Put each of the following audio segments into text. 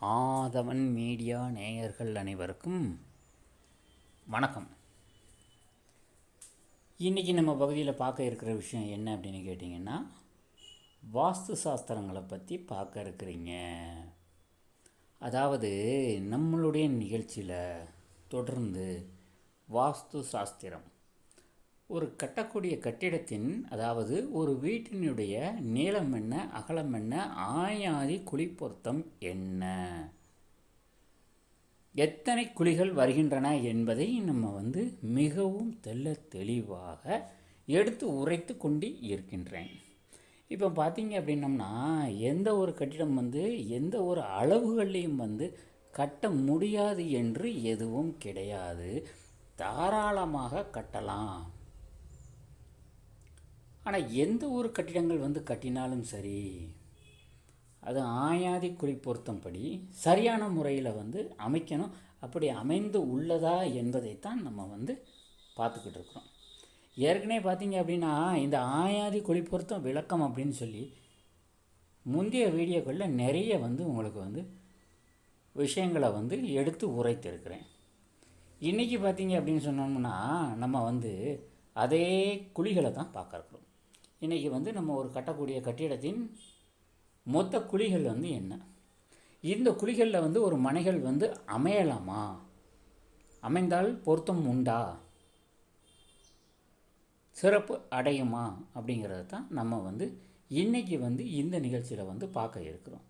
ஆதவன் media நேயர்கள் அனைவருக்கும் வணக்கம். இன்றைக்கி நம்ம பகுதியில் பார்க்க இருக்கிற விஷயம் என்ன அப்படின்னு கேட்டிங்கன்னா வாஸ்து சாஸ்திரங்களை பற்றி பார்க்க இருக்கிறீங்க. அதாவது நம்மளுடைய நிகழ்ச்சியில் தொடர்ந்து வாஸ்து சாஸ்திரம் ஒரு கட்டக்கூடிய கட்டிடத்தின் அதாவது ஒரு வீட்டினுடைய நீளம் என்ன அகலம் என்ன ஆயாதி குழி பொருத்தம் என்ன? எத்தனை குழிகள் வருகின்றன என்பதை நம்ம வந்து மிகவும் தெள்ள தெளிவாக எடுத்து உரைத்து கொண்டு இருக்கின்றேன். இப்போ பார்த்தீங்க அப்படின்னம்னா எந்த ஒரு கட்டிடம் வந்து எந்த ஒரு அளவுகள்லையும் வந்து கட்ட முடியாது என்று எதுவும் கிடையாது. தாராளமாக கட்டலாம். ஆனால் எந்த ஒரு கட்டிடங்கள் வந்து கட்டினாலும் சரி அது ஆயாதி குழி பொருத்தம்படி சரியான முறையில் வந்து அமைக்கணும். அப்படி அமைந்து உள்ளதா என்பதைத்தான் நம்ம வந்து பார்த்துக்கிட்டு இருக்கிறோம். ஏற்கனவே பார்த்தீங்க அப்படின்னா இந்த ஆயாதி குழி பொருத்தம் விளக்கம் அப்படின்னு சொல்லி முந்தைய வீடியோக்களில் நிறைய வந்து உங்களுக்கு வந்து விஷயங்களை வந்து எடுத்து உரைத்திருக்கிறேன். இன்றைக்கி பார்த்தீங்க அப்படின்னு சொன்னோம்னா நம்ம வந்து அதே குழிகளை தான் பார்க்க இருக்கிறோம். இன்றைக்கி வந்து நம்ம ஒரு கட்டக்கூடிய கட்டிடத்தின் மொத்த குழிகள் வந்து என்ன? இந்த குழிகளில் வந்து ஒரு மனைகள் வந்து அமையலாமா? அமைந்தால் பொருத்தம் உண்டா? சிறப்பு அடையுமா? அப்படிங்கிறத தான் நம்ம வந்து இன்றைக்கி வந்து இந்த நிகழ்ச்சியில் வந்து பார்க்க இருக்கிறோம்.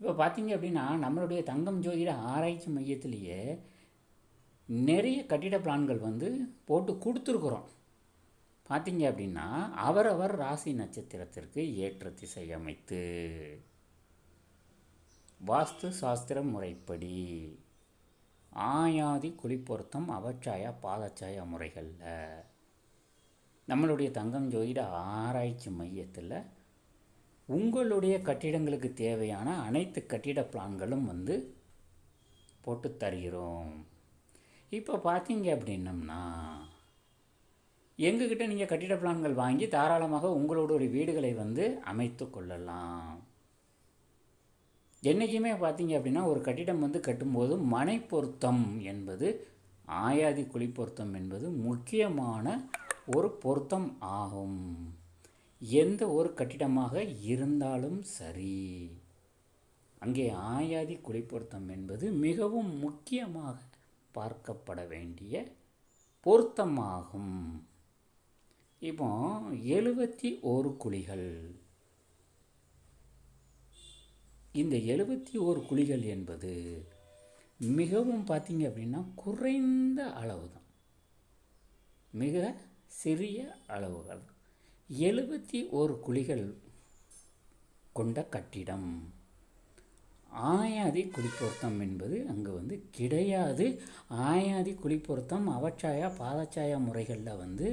இப்போ பார்த்தீங்க அப்படின்னா நம்மளுடைய தங்கம் ஜோதிட ஆராய்ச்சி மையத்திலேயே நிறைய கட்டிட பிளான்கள் வந்து போட்டு கொடுத்துருக்குறோம். பார்த்தீங்க அப்படின்னா அவரவர் ராசி நட்சத்திரத்திற்கு ஏற்ற திசை அமைத்து வாஸ்து சாஸ்திர முறைப்படி ஆயாதி குளிப்பொருத்தம் அவச்சாயா பாதச்சாயா முறைகளில் நம்மளுடைய தங்கம் ஜோதிட ஆராய்ச்சி மையத்தில் உங்களுடைய கட்டிடங்களுக்கு தேவையான அனைத்து கட்டிட பிளான்களும் வந்து போட்டு தருகிறோம். இப்போ பார்த்தீங்க அப்படின்னம்னா எங்ககிட்ட நீங்கள் கட்டிட பிளான்கள் வாங்கி தாராளமாக உங்களுடைய வீடுகளை வந்து அமைத்து கொள்ளலாம். என்றைக்குமே பார்த்தீங்க அப்படின்னா ஒரு கட்டிடம் வந்து கட்டும்போது மனை பொருத்தம் என்பது ஆயாதி குழி பொருத்தம் என்பது முக்கியமான ஒரு பொருத்தம் ஆகும். எந்த ஒரு கட்டிடமாக இருந்தாலும் சரி. அங்கே ஆயாதி குழி பொருத்தம் என்பது மிகவும் முக்கியமாக பார்க்கப்பட வேண்டிய பொருத்தமாகும். இப்போ எழுபத்தி ஒரு குழிகள். இந்த எழுபத்தி ஓரு குழிகள் என்பது மிகவும் பார்த்தீங்க அப்படின்னா குறைந்த அளவு தான் மிக சிறிய அளவுகள். எழுபத்தி ஓரு குழிகள் கொண்ட கட்டிடம். ஆயாதி குளிப்பொருத்தம் என்பது அங்கே வந்து கிடையாது. ஆயாதி குளிப்பொருத்தம் அவச்சாயா பாதச்சாயா முறைகளில் வந்து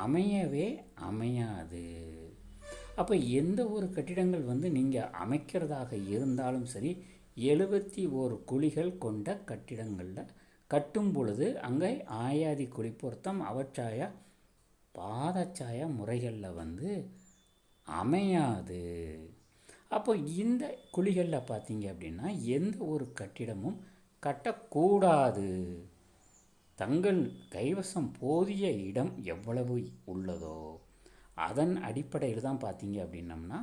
அமையவே அமையாது. அப்போ எந்த ஒரு கட்டிடங்கள் வந்து நீங்கள் அமைக்கிறதாக இருந்தாலும் சரி எழுபத்தி ஓரு குழிகள் கொண்ட கட்டிடங்களில் கட்டும் பொழுது அங்கே ஆயாதி குழி பொருத்தம் அவச்சாயா பாதச்சாயா முறைகளில் வந்து அமையாது. அப்போ இந்த குழிகளில் பார்த்தீங்க அப்படின்னா எந்த ஒரு கட்டிடமும் கட்டக்கூடாது. தங்கள் கைவசம் போதிய இடம் எவ்வளவு உள்ளதோ அதன் அடிப்படையில் தான் பார்த்தீங்க அப்படின்னம்னா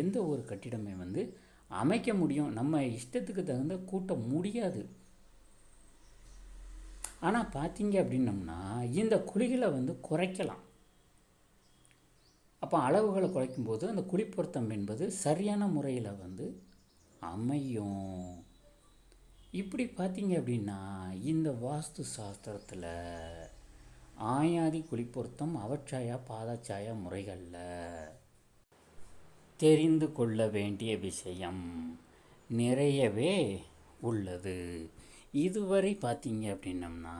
எந்த ஒரு கட்டிடமே வந்து அமைக்க முடியும் நம்ம இஷ்டத்துக்கு தகுந்த கூட்ட முடியாது. ஆனால் பார்த்தீங்க அப்படின்னம்னா இந்த குழிகளை வந்து குறைக்கலாம். அப்போ அளவுகளை குறைக்கும்போது அந்த குழிப்பொருத்தம் என்பது சரியான முறையில் வந்து அமையும். இப்படி பார்த்தீங்க அப்படின்னா இந்த வாஸ்து சாஸ்திரத்தில் ஆயாதி குளிப்பொருத்தம் அவச்சாயா பாதச்சாயா முறைகளில் தெரிந்து கொள்ள வேண்டிய விஷயம் நிறையவே உள்ளது. இதுவரை பார்த்தீங்க அப்படின்னம்னா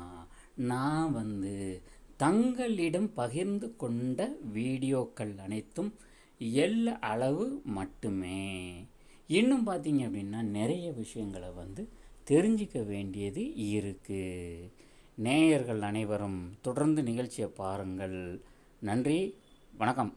நான் வந்து தங்களிடம் பகிர்ந்து கொண்ட வீடியோக்கள் அனைத்தும் எல்ல அளவு மட்டுமே. இன்னும் பார்த்தீங்க அப்படின்னா நிறைய விஷயங்களை வந்து தெரிஞ்சிக்க வேண்டியது இருக்குது நேயர்கள் அனைவரும் தொடர்ந்து நிகழ்ச்சியை பாருங்கள். நன்றி. வணக்கம்.